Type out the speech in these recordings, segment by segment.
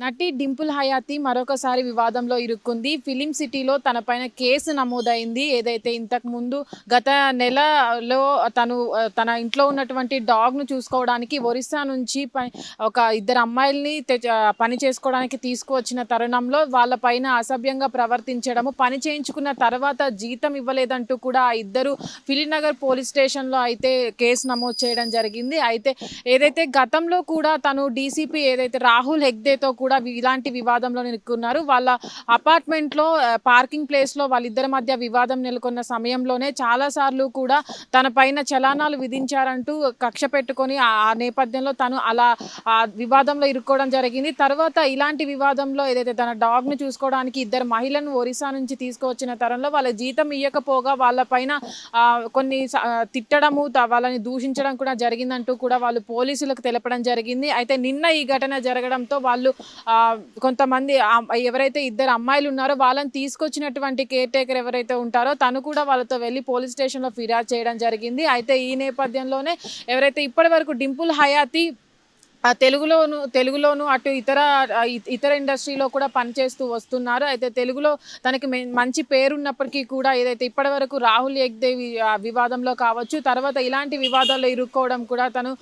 నటి డింపుల్ హయాతి మరొకసారి వివాదంలో ఇరుక్కుంది. ఫిలిం సిటీలో తన పైన కేసు నమోదైంది. ఏదైతే ఇంతకు ముందు గత నెలలో తను తన ఇంట్లో ఉన్నటువంటి డాగ్ను చూసుకోవడానికి ఒరిస్సా నుంచి ఒక ఇద్దరు అమ్మాయిల్ని పని చేసుకోవడానికి తీసుకువచ్చిన తరుణంలో వాళ్ళ పైన అసభ్యంగా ప్రవర్తించడము పని చేయించుకున్న తర్వాత జీతం ఇవ్వలేదంటూ కూడా ఆ ఇద్దరు ఫిలినగర్ పోలీస్ స్టేషన్లో అయితే కేసు నమోదు చేయడం జరిగింది. అయితే ఏదైతే గతంలో కూడా తను డీసీపీ ఏదైతే రాహుల్ హెగ్దేతో కూడా కూడా ఇలాంటి వివాదంలో నిలుక్కున్నారు. వాళ్ళ అపార్ట్మెంట్లో పార్కింగ్ ప్లేస్లో వాళ్ళిద్దరి మధ్య వివాదం నెలకొన్న సమయంలోనే చాలాసార్లు కూడా తన పైన చలానాలు విధించారంటూ కక్ష పెట్టుకొని ఆ నేపథ్యంలో తను అలా ఆ వివాదంలో ఇరుక్కోవడం జరిగింది. తర్వాత ఇలాంటి వివాదంలో ఏదైతే తన డాగ్ను చూసుకోవడానికి ఇద్దరు మహిళను ఒరిస్సా నుంచి తీసుకువచ్చిన తరంలో వాళ్ళ జీతం ఇవ్వకపోగా వాళ్ళ పైన కొన్ని తిట్టడము వాళ్ళని దూషించడం కూడా జరిగిందంటూ కూడా వాళ్ళు పోలీసులకు తెలపడం జరిగింది. అయితే నిన్న ఈ ఘటన జరగడంతో వాళ్ళు కొంతమంది ఎవరైతే ఇద్దరు అమ్మాయిలు ఉన్నారో వాళ్ళని తీసుకొచ్చినటువంటి కేర్ టేకర్ ఎవరైతే ఉంటారో తను కూడా వాళ్ళతో వెళ్ళి పోలీస్ స్టేషన్లో ఫిర్యాదు చేయడం జరిగింది. అయితే ఈ నేపథ్యంలోనే ఎవరైతే ఇప్పటి వరకు డింపుల్ హయాతి తెలుగులోను తెలుగులోను అటు ఇతర ఇతర ఇండస్ట్రీలో కూడా పనిచేస్తూ వస్తున్నారు. అయితే తెలుగులో తనకి మంచి పేరున్నప్పటికీ కూడా ఏదైతే ఇప్పటివరకు రాహుల్ ఎగ్దేవి వివాదంలో కావచ్చు తర్వాత ఇలాంటి వివాదాల్లో ఇరుక్కోవడం కూడా తను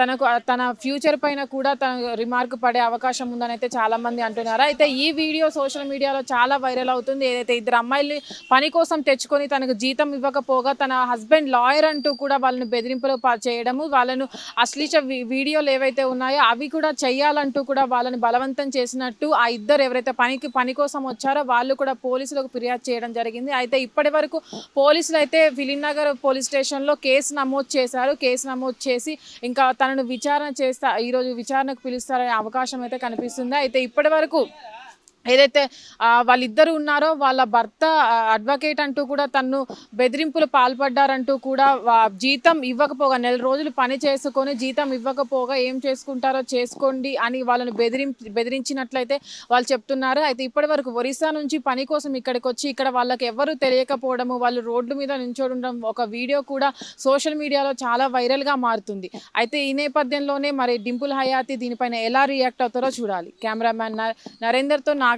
తనకు తన ఫ్యూచర్ పైన కూడా తన రిమార్క్ పడే అవకాశం ఉందని అయితే చాలామంది అంటున్నారు. అయితే ఈ వీడియో సోషల్ మీడియాలో చాలా వైరల్ అవుతుంది. ఏదైతే ఇద్దరు అమ్మాయిల్ని పని కోసం తెచ్చుకొని తనకు జీతం ఇవ్వకపోగా తన హస్బెండ్ లాయర్ అంటూ కూడా వాళ్ళని బెదిరింపులు చేయడము వాళ్ళను అశ్లీష వీడియోలు ఏవైతే ఉన్నాయో అవి కూడా చెయ్యాలంటూ కూడా వాళ్ళని బలవంతం చేసినట్టు ఆ ఇద్దరు ఎవరైతే పనికి పని కోసం వచ్చారో వాళ్ళు కూడా పోలీసులకు ఫిర్యాదు చేయడం జరిగింది. అయితే ఇప్పటి వరకు పోలీసులు అయితే ఫిలింనగర్ పోలీస్ స్టేషన్లో కేసు నమోదు చేశారు. కేసు నమోదు చేసి ఇంకా తనను విచారణ చేస్తా ఈరోజు విచారణకు పిలుస్తారనే అవకాశం అయితే కనిపిస్తుంది. అయితే ఇప్పటి వరకు ఏదైతే వాళ్ళిద్దరు ఉన్నారో వాళ్ళ భర్త అడ్వకేట్ అంటూ కూడా తను బెదిరింపులు పాల్పడ్డారంటూ కూడా జీతం ఇవ్వకపోగా నెల రోజులు పని చేసుకొని జీతం ఇవ్వకపోగా ఏం చేసుకుంటారో చేసుకోండి అని వాళ్ళని బెదిరిం బెదిరించినట్లయితే వాళ్ళు చెప్తున్నారు. అయితే ఇప్పటి వరకు ఒరిస్సా నుంచి పని కోసం ఇక్కడికి వచ్చి ఇక్కడ వాళ్ళకి ఎవరు తెలియకపోవడము వాళ్ళు రోడ్డు మీద నించోడడం ఒక వీడియో కూడా సోషల్ మీడియాలో చాలా వైరల్గా మారుతుంది. అయితే ఈ నేపథ్యంలోనే మరి డింపుల్ హయాతి దీనిపైన ఎలా రియాక్ట్ అవుతారో చూడాలి. కెమెరామ్యాన్ నరేందర్తో నాకు